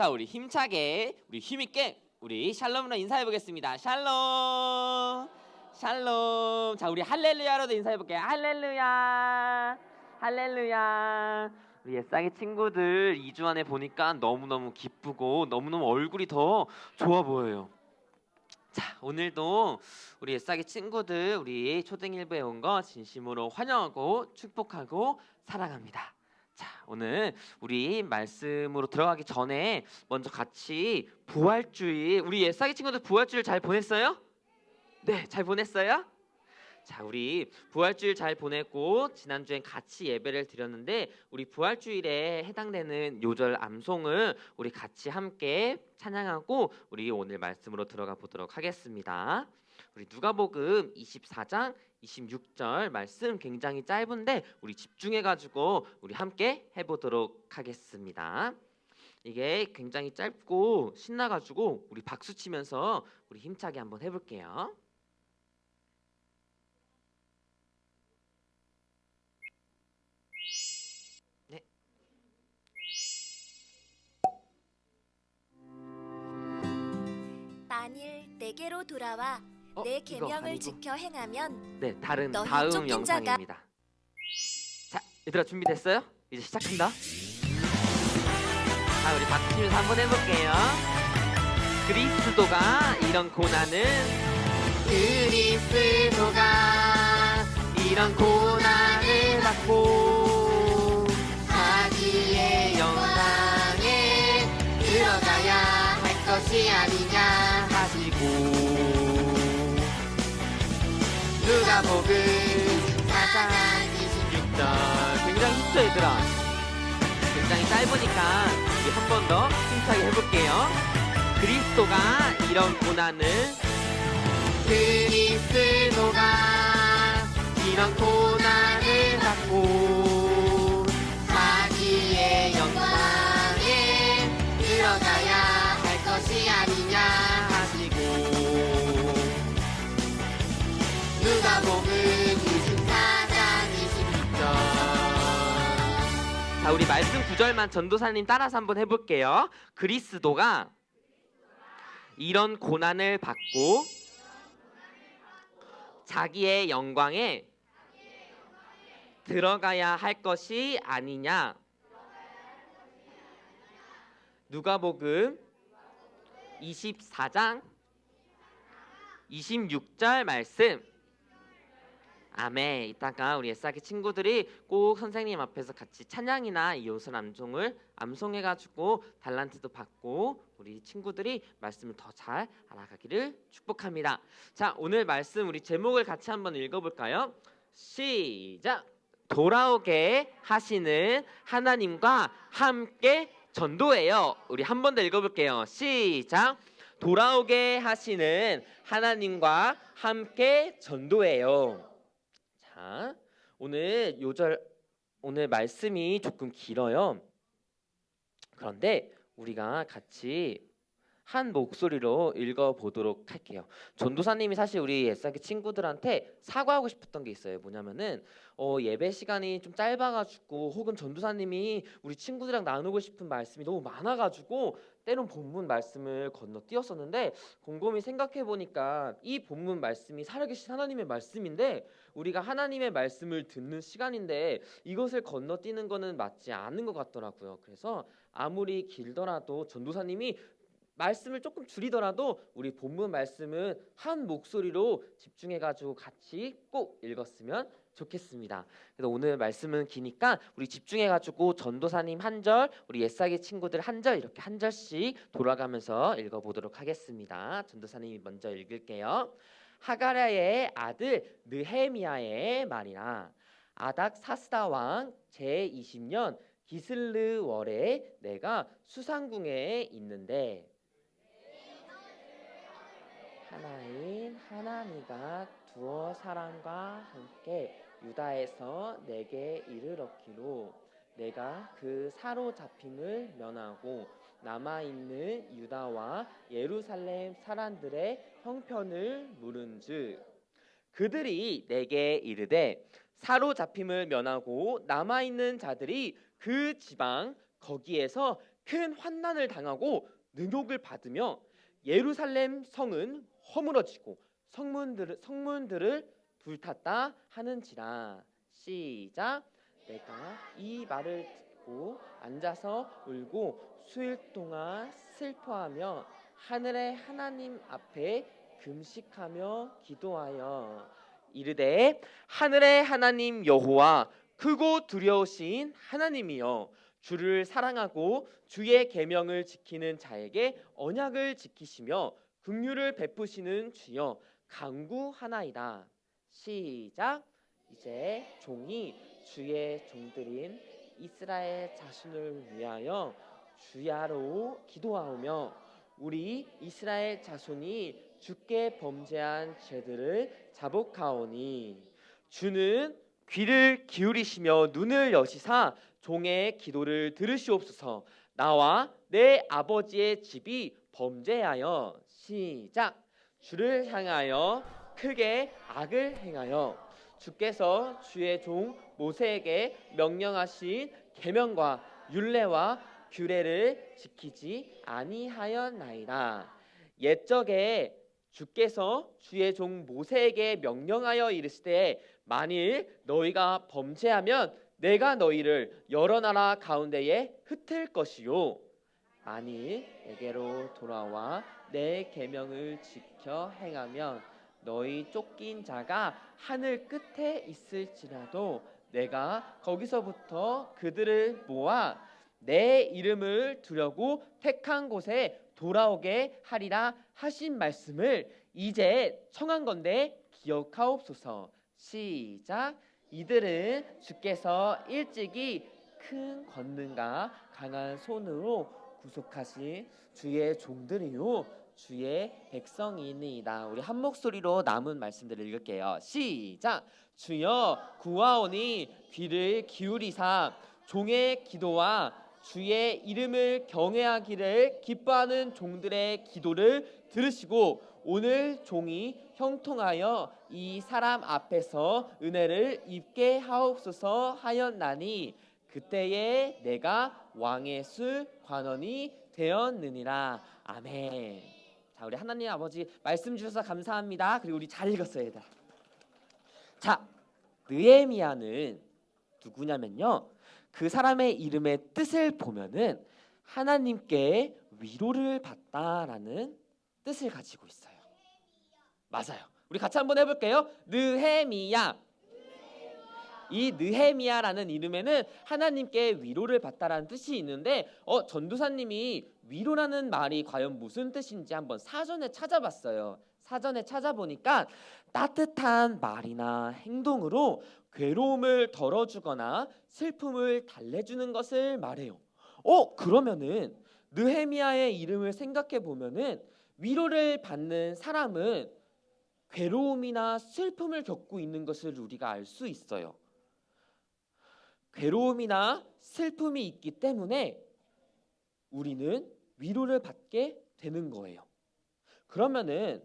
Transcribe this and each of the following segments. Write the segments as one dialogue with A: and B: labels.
A: 자, 우리 힘차게, 우리 힘있게 우리 샬롬으로 인사해 보겠습니다. 샬롬, 샬롬. 자, 우리 할렐루야로도 인사해 볼게요. 할렐루야, 할렐루야. 우리 옛사기 친구들 2주 안에 보니까 너무너무 기쁘고 너무너무 얼굴이 더 좋아 보여요. 자, 오늘도 우리 옛사기 친구들 우리 초등일부에 온 거 진심으로 환영하고 축복하고 사랑합니다. 자, 오늘 우리 말씀으로 들어가기 전에 먼저 같이 부활주일 우리 옛사기 친구들 부활주일 잘 보냈어요? 네, 잘 보냈어요? 자, 우리 부활주일 잘 보냈고 지난주엔 같이 예배를 드렸는데 우리 부활주일에 해당되는 요절 암송을 우리 같이 함께 찬양하고 우리 오늘 말씀으로 들어가 보도록 하겠습니다. 우리 누가복음 24장 26절 말씀 굉장히 짧은데 우리 집중해 가지고 우리 함께 해 보도록 하겠습니다. 이게 굉장히 짧고 신나 가지고 우리 박수 치면서 우리 힘차게 한번 해 볼게요.
B: 만일 내게로 돌아와
A: 어,
B: 내
A: 이거
B: 계명을
A: 아니고.
B: 지켜 행하면
A: 네, 다른
B: 너희
A: 다음
B: 쫓긴 자가-
A: 영상입니다. 자, 얘들아 준비됐어요? 이제 시작한다. 자, 우리 박수 치면서 한번 해볼게요. 그리스도가 이런 고난을 그리스도가 이런 고난을 받고 자기의 영광에 들어가야 할 것이 아니냐 누가복음 4장 26절 굉장히 힘죠 얘들아. 굉장히 짧으니까 우리 한 번 더 힘차게 해볼게요. 그리스도가 이런 고난을 그리스도가 이런 고난 자 우리 말씀 구절만 전도사님 따라서 한번 해볼게요. 그리스도가 이런 고난을 받고 자기의 영광에 들어가야 할 것이 아니냐? 누가복음 24장 26절 말씀 아멘. 이따가 우리 애싸기 친구들이 꼭 선생님 앞에서 같이 찬양이나 이 요술 암송을 암송해가지고 달란트도 받고 우리 친구들이 말씀을 더 잘 알아가기를 축복합니다. 자, 오늘 말씀 우리 제목을 같이 한번 읽어볼까요? 시작. 돌아오게 하시는 하나님과 함께 전도해요. 우리 한 번 더 읽어볼게요. 시작. 돌아오게 하시는 하나님과 함께 전도해요. 자, 오늘 요절 오늘 말씀이 조금 길어요. 그런데 우리가 같이 한 목소리로 읽어 보도록 할게요. 전도사님이 사실 우리 애싸기 친구들한테 사과하고 싶었던 게 있어요. 뭐냐면은 어, 예배 시간이 좀 짧아가지고 혹은 전도사님이 우리 친구들이랑 나누고 싶은 말씀이 너무 많아가지고 때론 본문 말씀을 건너뛰었었는데 곰곰이 생각해 보니까 이 본문 말씀이 살아계신 하나님의 말씀인데 우리가 하나님의 말씀을 듣는 시간인데 이것을 건너뛰는 거는 맞지 않은 것 같더라고요. 그래서 아무리 길더라도 전도사님이 말씀을 조금 줄이더라도 우리 본문 말씀은 한 목소리로 집중해 가지고 같이 꼭 읽었으면 좋겠습니다. 그래서 오늘 말씀은 기니까 우리 집중해 가지고 전도사님 한 절, 우리 옛사기 친구들 한 절 이렇게 한 절씩 돌아가면서 읽어 보도록 하겠습니다. 전도사님이 먼저 읽을게요. 하가랴의 아들 느헤미야의 말이라 아닥 사스다 왕 제20년 기슬르 월에 내가 수상궁에 있는데 하나인 하나니가 두어 사람과 함께 유다에서 내게 이르렀기로 내가 그 사로잡힘을 면하고 남아 있는 유다와 예루살렘 사람들의 형편을 물은즉 그들이 내게 이르되 사로잡힘을 면하고 남아 있는 자들이 그 지방 거기에서 큰 환난을 당하고 능욕을 받으며 예루살렘 성은 허물어지고 성문들 성문들을 불탔다 하는지라. 시작. 내가 이 말을 듣고 앉아서 울고 수일 동안 슬퍼하며 하늘의 하나님 앞에 금식하며 기도하여. 이르되 하늘의 하나님 여호와 크고 두려우신 하나님이여 주를 사랑하고 주의 계명을 지키는 자에게 언약을 지키시며 긍휼을 베푸시는 주여 강구하나이다. 시작. 이제 종이 주의 종들인 이스라엘 자손을 위하여 주야로 기도하오며 우리 이스라엘 자손이 주께 범죄한 죄들을 자복하오니 주는 귀를 기울이시며 눈을 여시사 종의 기도를 들으시옵소서. 나와 내 아버지의 집이 범죄하여 시작 주를 향하여 크게 악을 행하여 주께서 주의 종 모세에게 명령하신 계명과 율례와 규례를 지키지 아니하였나이다. 옛적에 주께서 주의 종 모세에게 명령하여 이르시되 만일 너희가 범죄하면 내가 너희를 여러 나라 가운데에 흩을 것이요 만일 내게로 돌아와 내 계명을 지켜 행하면 너희 쫓긴 자가 하늘 끝에 있을지라도 내가 거기서부터 그들을 모아 내 이름을 두려고 택한 곳에 돌아오게 하리라 하신 말씀을 이제 청한 건데 기억하옵소서. 시작. 이들은 주께서 일찍이 큰 권능과 강한 손으로 구속하신 주의 종들이요 주의 백성이니이다. 우리 한 목소리로 남은 말씀들을 읽을게요. 시작. 주여 구하오니 귀를 기울이사 종의 기도와 주의 이름을 경외하기를 기뻐하는 종들의 기도를 들으시고 오늘 종이 형통하여 이 사람 앞에서 은혜를 입게 하옵소서 하였나니 그때에 내가 왕의 술 관원이 되었느니라 아멘. 자 우리 하나님 아버지 말씀 주셔서 감사합니다. 그리고 우리 잘 읽었어요, 얘들아. 자 느헤미야는 누구냐면요. 그 사람의 이름의 뜻을 보면은 하나님께 위로를 받다라는 뜻을 가지고 있어요. 맞아요. 우리 같이 한번 해볼게요. 느헤미야. 이 느헤미야라는 이름에는 하나님께 위로를 받다라는 뜻이 있는데 어 전도사님이 위로라는 말이 과연 무슨 뜻인지 한번 사전에 찾아봤어요. 사전에 찾아보니까 따뜻한 말이나 행동으로 괴로움을 덜어주거나 슬픔을 달래주는 것을 말해요. 어 그러면은 느헤미야의 이름을 생각해 보면은 위로를 받는 사람은 괴로움이나 슬픔을 겪고 있는 것을 우리가 알 수 있어요. 괴로움이나 슬픔이 있기 때문에 우리는 위로를 받게 되는 거예요. 그러면은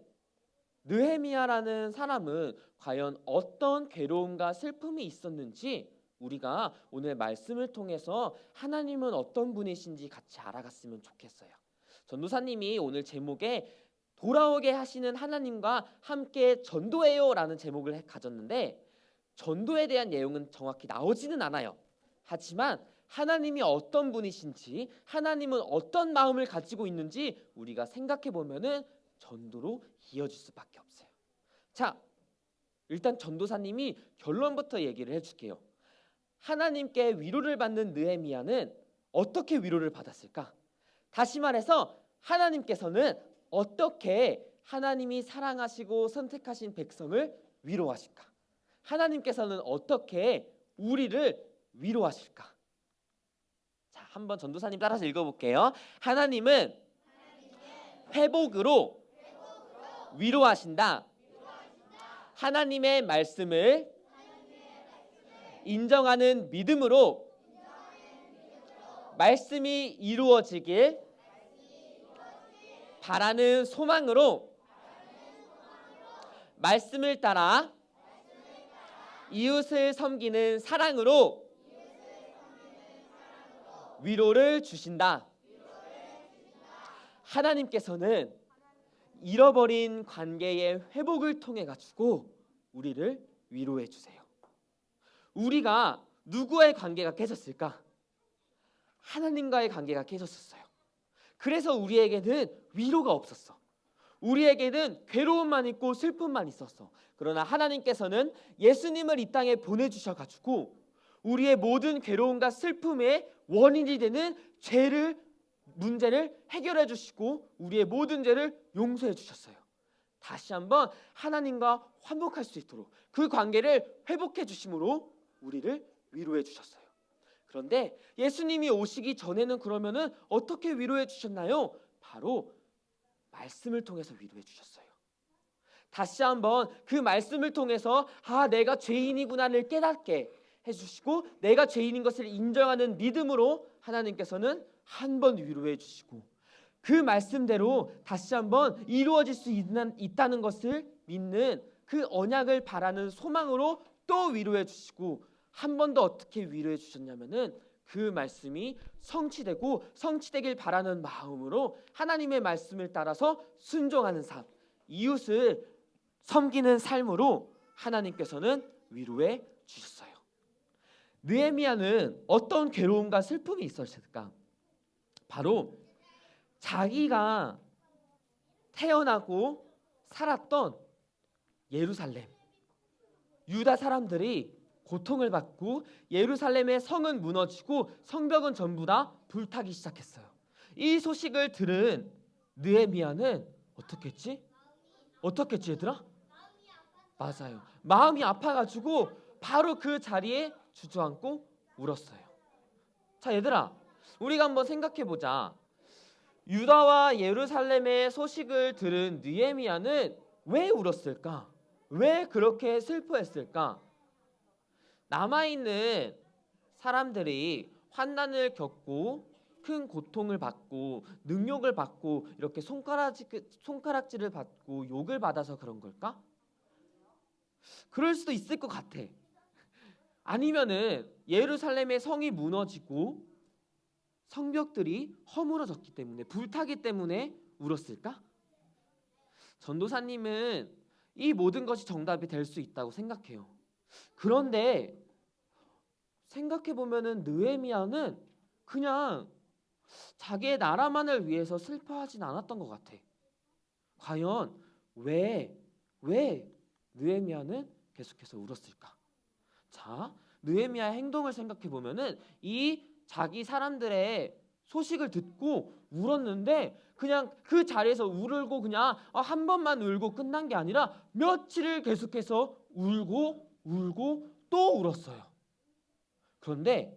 A: 느헤미야라는 사람은 과연 어떤 괴로움과 슬픔이 있었는지 우리가 오늘 말씀을 통해서 하나님은 어떤 분이신지 같이 알아갔으면 좋겠어요. 전도사님이 오늘 제목에 돌아오게 하시는 하나님과 함께 전도해요라는 제목을 가졌는데 전도에 대한 내용은 정확히 나오지는 않아요. 하지만 하나님이 어떤 분이신지 하나님은 어떤 마음을 가지고 있는지 우리가 생각해 보면은 전도로 이어질 수밖에 없어요. 자, 일단 전도사님이 결론부터 얘기를 해줄게요. 하나님께 위로를 받는 느헤미야는 어떻게 위로를 받았을까? 다시 말해서 하나님께서는 어떻게 하나님이 사랑하시고 선택하신 백성을 위로하실까? 하나님께서는 어떻게 우리를 위로하실까? 자, 한번 전도사님 따라서 읽어볼게요. 하나님은 회복으로 위로하신다. 하나님의 말씀을 인정하는 믿음으로 말씀이 이루어지길 바라는 소망으로 말씀을 따라 이웃을 섬기는 사랑으로 위로를 주신다. 하나님께서는 잃어버린 관계의 회복을 통해 가지고 우리를 위로해 주세요. 우리가 누구와의 관계가 깨졌을까? 하나님과의 관계가 깨졌었어요. 그래서 우리에게는 위로가 없었어. 우리에게는 괴로움만 있고 슬픔만 있었어. 그러나 하나님께서는 예수님을 이 땅에 보내주셔 가지고 우리의 모든 괴로움과 슬픔의 원인이 되는 죄를 문제를 해결해 주시고 우리의 모든 죄를 용서해 주셨어요. 다시 한번 하나님과 화목할 수 있도록 그 관계를 회복해 주심으로 우리를 위로해 주셨어요. 그런데 예수님이 오시기 전에는 그러면은 어떻게 위로해 주셨나요? 바로 말씀을 통해서 위로해 주셨어요. 다시 한번 그 말씀을 통해서 아 내가 죄인이구나를 깨닫게 해주시고 내가 죄인인 것을 인정하는 믿음으로 하나님께서는 한 번 위로해 주시고 그 말씀대로 다시 한번 이루어질 수 있다는 것을 믿는 그 언약을 바라는 소망으로 또 위로해 주시고 한 번 더 어떻게 위로해 주셨냐면은 그 말씀이 성취되고 성취되길 바라는 마음으로 하나님의 말씀을 따라서 순종하는 삶, 이웃을 섬기는 삶으로 하나님께서는 위로해 주셨어요. 느헤미야는 어떤 괴로움과 슬픔이 있었을까? 바로 자기가 태어나고 살았던 예루살렘 유다 사람들이 고통을 받고 예루살렘의 성은 무너지고 성벽은 전부 다 불타기 시작했어요. 이 소식을 들은 느헤미야는? 어떻게 했지 얘들아? 맞아요. 마음이 아파가지고 바로 그 자리에 주저앉고 울었어요. 자 얘들아 우리가 한번 생각해 보자. 유다와 예루살렘의 소식을 들은 느헤미야는 왜 울었을까? 왜 그렇게 슬퍼했을까? 남아 있는 사람들이 환난을 겪고 큰 고통을 받고 능욕을 받고 이렇게 손가락질, 손가락질 을 받고 욕을 받아서 그런 걸까? 그럴 수도 있을 것 같아. 아니면은 예루살렘의 성이 무너지고 성벽들이 허물어졌기 때문에 불타기 때문에 울었을까? 전도사님은 이 모든 것이 정답이 될 수 있다고 생각해요. 그런데 생각해 보면은 느헤미야는 그냥 자기의 나라만을 위해서 슬퍼하진 않았던 것 같아. 과연 왜 왜 느헤미야는 계속해서 울었을까? 자, 느헤미야의 행동을 생각해 보면은 이 자기 사람들의 소식을 듣고 울었는데 그냥 그 자리에서 울고 그냥 아, 한 번만 울고 끝난 게 아니라 며칠을 계속해서 울고 울고 또 울었어요. 그런데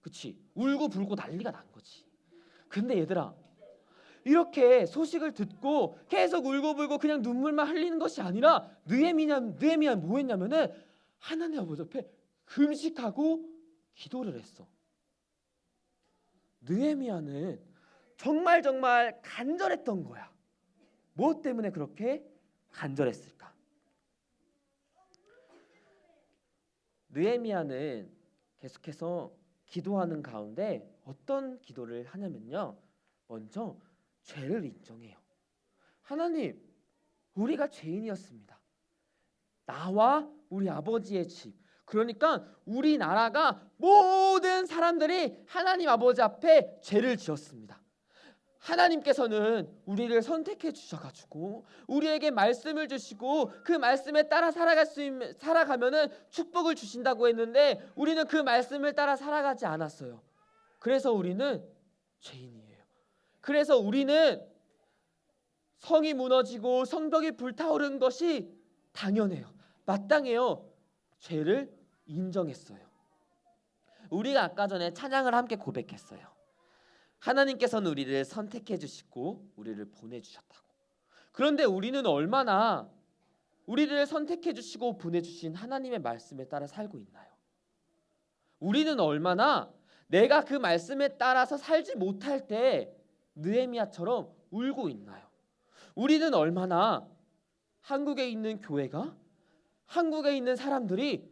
A: 그치 울고 불고 난리가 난 거지. 근데 얘들아 이렇게 소식을 듣고 계속 울고 불고 그냥 눈물만 흘리는 것이 아니라 느헤미야 느헤미야 뭐 했냐면은 하나님 아버지 앞에 금식하고 기도를 했어. 느헤미야는 정말 정말 간절했던 거야. 무엇 때문에 그렇게 간절했을까? 느헤미야는 계속해서 기도하는 가운데 어떤 기도를 하냐면요. 먼저 죄를 인정해요. 하나님, 우리가 죄인이었습니다. 나와 우리 아버지의 집, 그러니까 우리나라가 모든 사람들이 하나님 아버지 앞에 죄를 지었습니다. 하나님께서는 우리를 선택해 주셔가지고 우리에게 말씀을 주시고 그 말씀에 따라 살아갈 수 있는 살아가면은 축복을 주신다고 했는데 우리는 그 말씀을 따라 살아가지 않았어요. 그래서 우리는 죄인이에요. 그래서 우리는 성이 무너지고 성벽이 불타오른 것이 당연해요. 마땅해요. 죄를 인정했어요. 우리가 아까 전에 찬양을 함께 고백했어요. 하나님께서는 우리를 선택해 주시고 우리를 보내 주셨다고. 그런데 우리는 얼마나 우리를 선택해 주시고 보내 주신 하나님의 말씀에 따라 살고 있나요? 우리는 얼마나 내가 그 말씀에 따라서 살지 못할 때 느헤미야처럼 울고 있나요? 우리는 얼마나 한국에 있는 교회가 한국에 있는 사람들이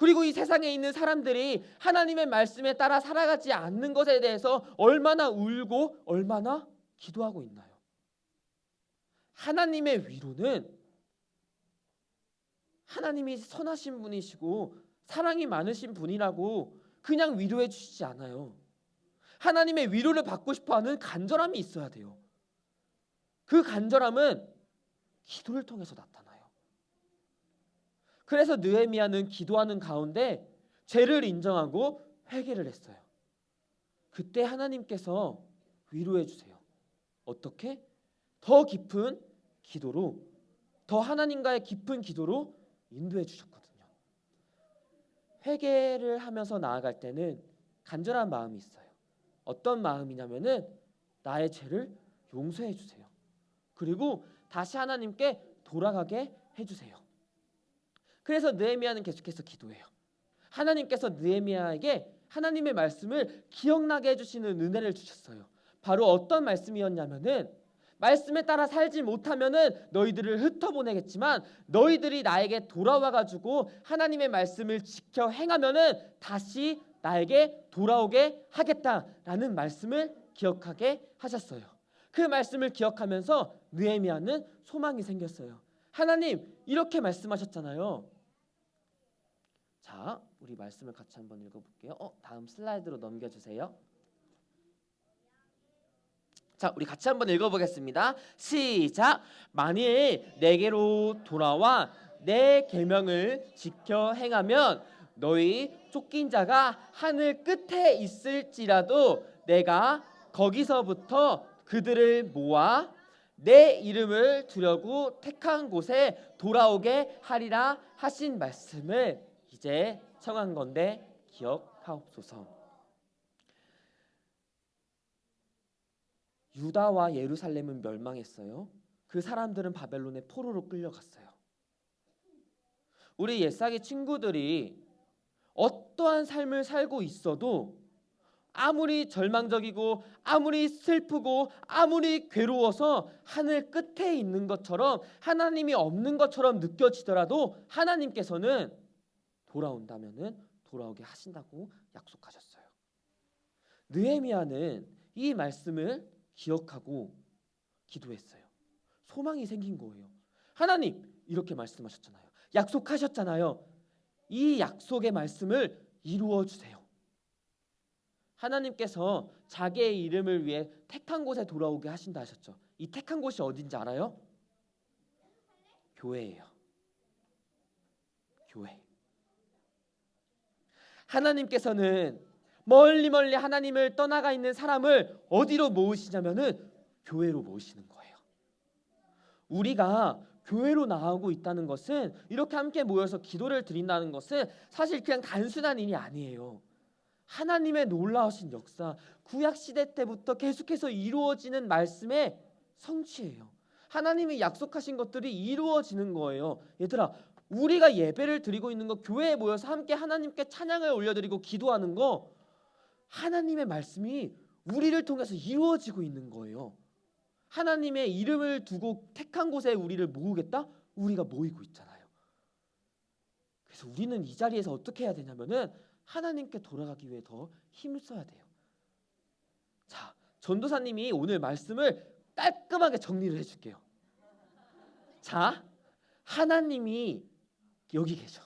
A: 그리고 이 세상에 있는 사람들이 하나님의 말씀에 따라 살아가지 않는 것에 대해서 얼마나 울고 얼마나 기도하고 있나요? 하나님의 위로는 하나님이 선하신 분이시고 사랑이 많으신 분이라고 그냥 위로해 주시지 않아요. 하나님의 위로를 받고 싶어 하는 간절함이 있어야 돼요. 그 간절함은 기도를 통해서 나타나요. 그래서 느헤미야는 기도하는 가운데 죄를 인정하고 회개를 했어요. 그때 하나님께서 위로해 주세요. 어떻게? 더 깊은 기도로 더 하나님과의 깊은 기도로 인도해 주셨거든요. 회개를 하면서 나아갈 때는 간절한 마음이 있어요. 어떤 마음이냐면은 나의 죄를 용서해 주세요. 그리고 다시 하나님께 돌아가게 해 주세요. 그래서 느헤미야는 계속해서 기도해요. 하나님께서 느헤미야에게 하나님의 말씀을 기억나게 해 주시는 은혜를 주셨어요. 바로 어떤 말씀이었냐면은 말씀에 따라 살지 못하면은 너희들을 흩어보내겠지만 너희들이 나에게 돌아와 가지고 하나님의 말씀을 지켜 행하면은 다시 나에게 돌아오게 하겠다라는 말씀을 기억하게 하셨어요. 그 말씀을 기억하면서 느헤미야는 소망이 생겼어요. 하나님 이렇게 말씀하셨잖아요. 자, 우리 말씀을 같이 한번 읽어볼게요. 어, 다음 슬라이드로 넘겨주세요. 자, 우리 같이 한번 읽어보겠습니다. 시작. 만일 내게로 돌아와 내 계명을 지켜 행하면 너희 쫓긴 자가 하늘 끝에 있을지라도 내가 거기서부터 그들을 모아 내 이름을 두려고 택한 곳에 돌아오게 하리라 하신 말씀을 이제 청한 건데 기억하옵소서. 유다와 예루살렘은 멸망했어요. 그 사람들은 바벨론의 포로로 끌려갔어요. 우리 옛사기 친구들이 어떠한 삶을 살고 있어도 아무리 절망적이고 아무리 슬프고 아무리 괴로워서 하늘 끝에 있는 것처럼 하나님이 없는 것처럼 느껴지더라도 하나님께서는 돌아온다면은 돌아오게 하신다고 약속하셨어요. 느헤미야는 이 말씀을 기억하고 기도했어요. 소망이 생긴 거예요. 하나님 이렇게 말씀하셨잖아요. 약속하셨잖아요. 이 약속의 말씀을 이루어 주세요. 하나님께서 자기의 이름을 위해 택한 곳에 돌아오게 하신다 하셨죠. 이 택한 곳이 어딘지 알아요? 교회예요. 교회. 하나님께서는 멀리 멀리 하나님을 떠나가 있는 사람을 어디로 모으시냐면은 교회로 모으시는 거예요. 우리가 교회로 나오고 있다는 것은 이렇게 함께 모여서 기도를 드린다는 것은 사실 그냥 단순한 일이 아니에요. 하나님의 놀라우신 역사, 구약 시대 때부터 계속해서 이루어지는 말씀의 성취예요. 하나님이 약속하신 것들이 이루어지는 거예요. 얘들아, 우리가 예배를 드리고 있는 거 교회에 모여서 함께 하나님께 찬양을 올려드리고 기도하는 거 하나님의 말씀이 우리를 통해서 이루어지고 있는 거예요. 하나님의 이름을 두고 택한 곳에 우리를 모으겠다? 우리가 모이고 있잖아요. 그래서 우리는 이 자리에서 어떻게 해야 되냐면은 하나님께 돌아가기 위해 더 힘을 써야 돼요. 자, 전도사님이 오늘 말씀을 깔끔하게 정리를 해줄게요. 자, 하나님이 여기 계셔.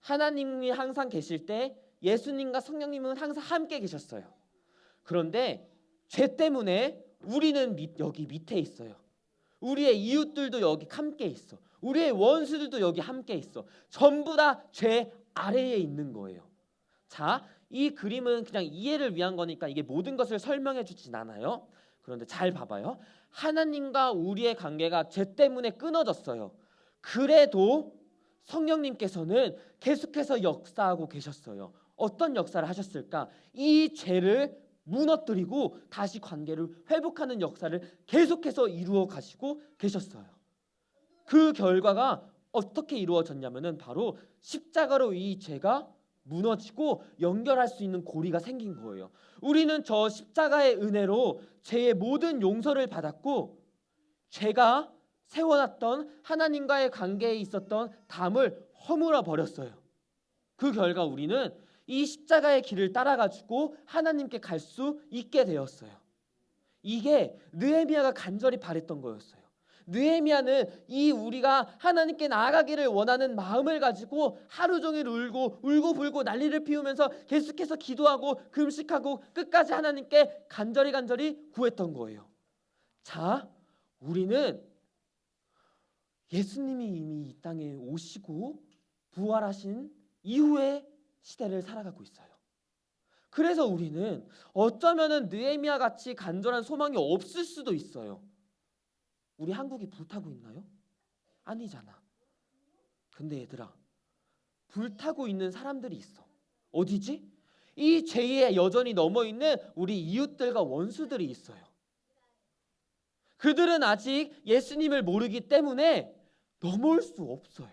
A: 하나님이 항상 계실 때 예수님과 성령님은 항상 함께 계셨어요. 그런데 죄 때문에 우리는 밑, 여기 밑에 있어요. 우리의 이웃들도 여기 함께 있어. 우리의 원수들도 여기 함께 있어. 전부 다 죄 아래에 있는 거예요. 자, 이 그림은 그냥 이해를 위한 거니까 이게 모든 것을 설명해 주진 않아요. 그런데 잘 봐봐요. 하나님과 우리의 관계가 죄 때문에 끊어졌어요. 그래도 성령님께서는 계속해서 역사하고 계셨어요. 어떤 역사를 하셨을까? 이 죄를 무너뜨리고 다시 관계를 회복하는 역사를 계속해서 이루어 가시고 계셨어요. 그 결과가 어떻게 이루어졌냐면은 바로 십자가로 이 죄가 무너지고 연결할 수 있는 고리가 생긴 거예요. 우리는 저 십자가의 은혜로 죄의 모든 용서를 받았고 죄가 세워놨던 하나님과의 관계에 있었던 담을 허물어 버렸어요. 그 결과 우리는 이 십자가의 길을 따라가지고 하나님께 갈 수 있게 되었어요. 이게 느헤미야가 간절히 바랬던 거였어요. 느헤미야는 이 우리가 하나님께 나아가기를 원하는 마음을 가지고 하루 종일 울고 울고 불고 난리를 피우면서 계속해서 기도하고 금식하고 끝까지 하나님께 간절히 간절히 구했던 거예요. 자, 우리는 예수님이 이미 이 땅에 오시고 부활하신 이후의 시대를 살아가고 있어요. 그래서 우리는 어쩌면은 느헤미야 같이 간절한 소망이 없을 수도 있어요. 우리 한국이 불타고 있나요? 아니잖아. 근데 얘들아, 불타고 있는 사람들이 있어. 어디지? 이 죄에 여전히 넘어 있는 우리 이웃들과 원수들이 있어요. 그들은 아직 예수님을 모르기 때문에 넘어올 수 없어요.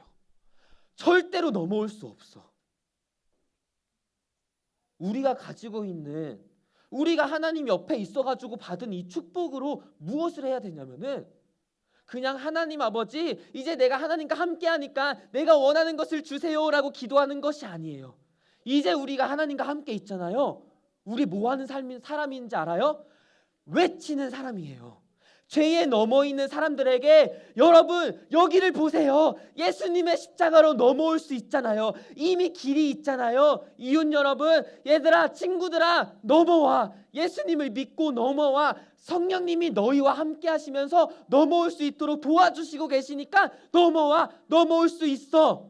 A: 절대로 넘어올 수 없어. 우리가 가지고 있는 우리가 하나님 옆에 있어 가지고 받은 이 축복으로 무엇을 해야 되냐면은 그냥 하나님 아버지 이제 내가 하나님과 함께 하니까 내가 원하는 것을 주세요라고 기도하는 것이 아니에요. 이제 우리가 하나님과 함께 있잖아요. 우리 뭐 하는 삶인 사람인지 알아요? 외치는 사람이에요. 죄에 넘어 있는 사람들에게 여러분 여기를 보세요. 예수님의 십자가로 넘어올 수 있잖아요. 이미 길이 있잖아요. 이웃 여러분, 얘들아, 친구들아, 넘어와. 예수님을 믿고 넘어와. 성령님이 너희와 함께 하시면서 넘어올 수 있도록 도와주시고 계시니까 넘어와. 넘어올 수 있어.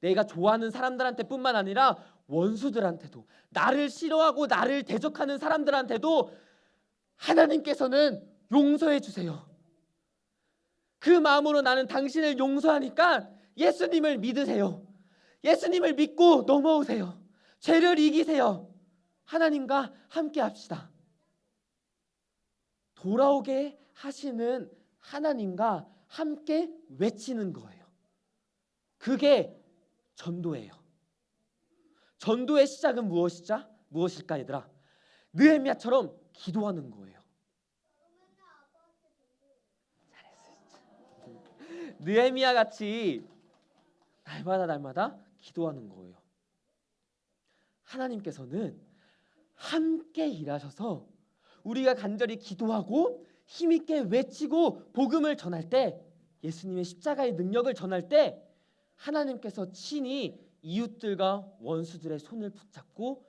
A: 내가 좋아하는 사람들한테뿐만 아니라 원수들한테도 나를 싫어하고 나를 대적하는 사람들한테도 하나님께서는 용서해 주세요. 그 마음으로 나는 당신을 용서하니까 예수님을 믿으세요. 예수님을 믿고 넘어오세요. 죄를 이기세요. 하나님과 함께 합시다. 돌아오게 하시는 하나님과 함께 외치는 거예요. 그게 전도예요. 전도의 시작은 무엇이자? 무엇일까 얘들아? 느헤미야처럼 기도하는 거예요. 느헤미야 같이 날마다 날마다 기도하는 거예요. 하나님께서는 함께 일하셔서 우리가 간절히 기도하고 힘 있게 외치고 복음을 전할 때 예수님의 십자가의 능력을 전할 때 하나님께서 친히 이웃들과 원수들의 손을 붙잡고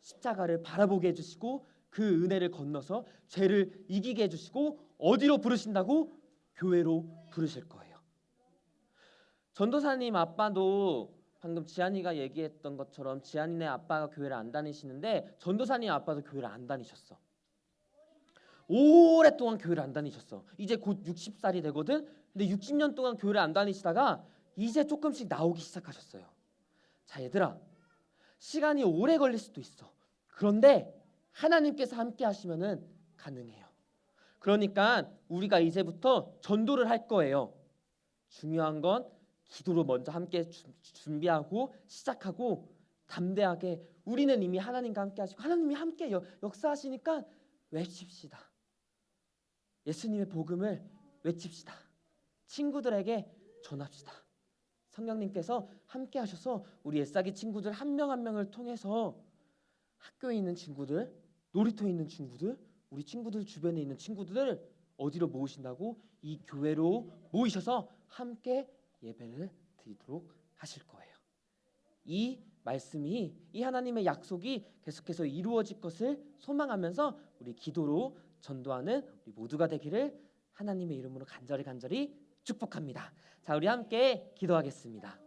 A: 십자가를 바라보게 해주시고 그 은혜를 건너서 죄를 이기게 해주시고 어디로 부르신다고 교회로 부르실 거예요. 전도사님 아빠도 방금 지한이가 얘기했던 것처럼 지한이네 아빠가 교회를 안 다니시는데 전도사님 아빠도 교회를 안 다니셨어. 오랫동안 교회를 안 다니셨어. 이제 곧 60살이 되거든. 근데 60년 동안 교회를 안 다니시다가 이제 조금씩 나오기 시작하셨어요. 자, 얘들아. 시간이 오래 걸릴 수도 있어. 그런데 하나님께서 함께 하시면은 가능해요. 그러니까 우리가 이제부터 전도를 할 거예요. 중요한 건 기도로 먼저 함께 주- 준비하고 시작하고 담대하게 우리는 이미 하나님과 함께 하시고 하나님이 함께 여- 역사하시니까 외칩시다. 예수님의 복음을 외칩시다. 친구들에게 전합시다. 성령님께서 함께 하셔서 우리 옛사기 친구들 한명한 명을 통해서 학교에 있는 친구들, 놀이터에 있는 친구들, 우리 친구들 주변에 있는 친구들을 어디로 모으신다고 이 교회로 모이셔서 함께 예배를 드리도록 하실 거예요. 이 말씀이 이 하나님의 약속이 계속해서 이루어질 것을 소망하면서 우리 기도로 전도하는 우리 모두가 되기를 하나님의 이름으로 간절히 간절히 축복합니다. 자, 우리 함께 기도하겠습니다.